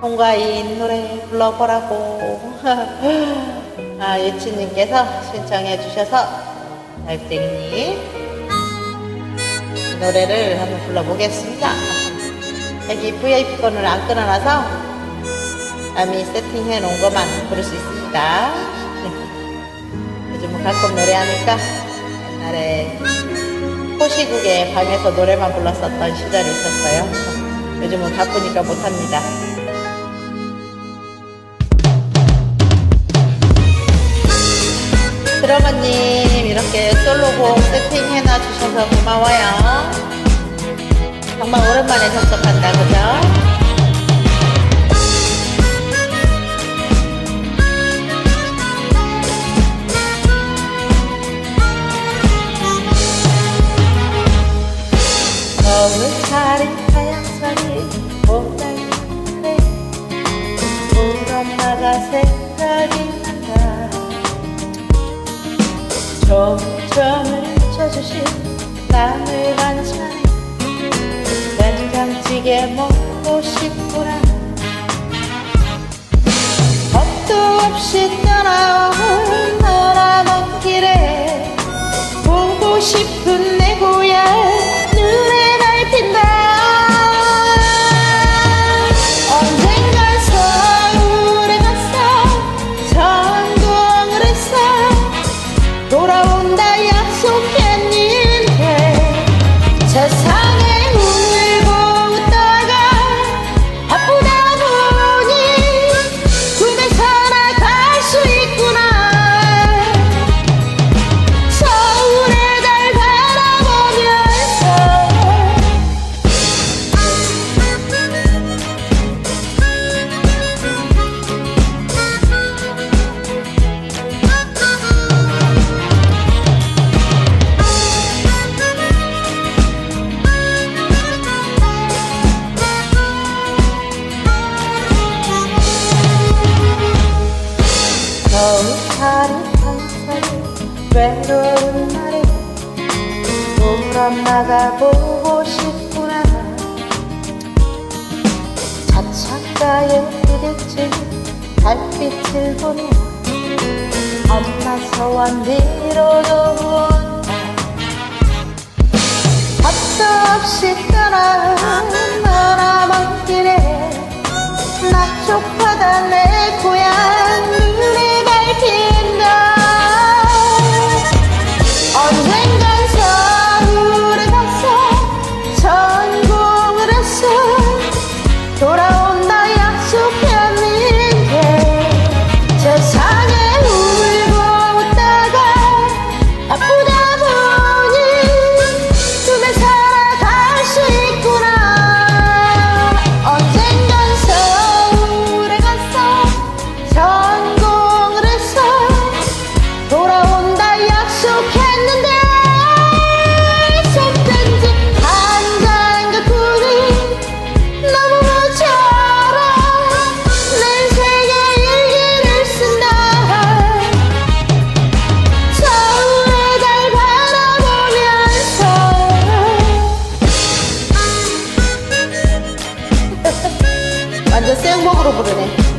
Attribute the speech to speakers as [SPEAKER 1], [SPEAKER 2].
[SPEAKER 1] 통가인 노래 불러보라고. 아 예치님께서 신청해 주셔서 달땡님 노래를 한번 불러보겠습니다. 여기 VIP권을 안 끊어놔서 남이 세팅해 놓은 것만 부를 수 있습니다. 요즘은 가끔 노래하니까 옛날에 호시국의 방에서 노래만 불렀었던 시절이 있었어요. 요즘은 바쁘니까 못합니다 드러머님 이렇게 솔로곡 세팅해놔 주셔서 고마워요. 정말 오랜만에 접속한다 그죠? 점점을 쳐주신 나물 반찬 된장찌개 먹고 싶구나. 겁도 없이 떠나온 너라 먼 길에 보고 싶은 외로운 날에 우리 엄마가 보고 싶구나. 자착가에 부딪힌 달빛을 보며 엄마 소원 비로도 온다 밥도 없이 너나 먼 길에 낙촉바다 내 고향 horas. 완전 생곡으로 부르네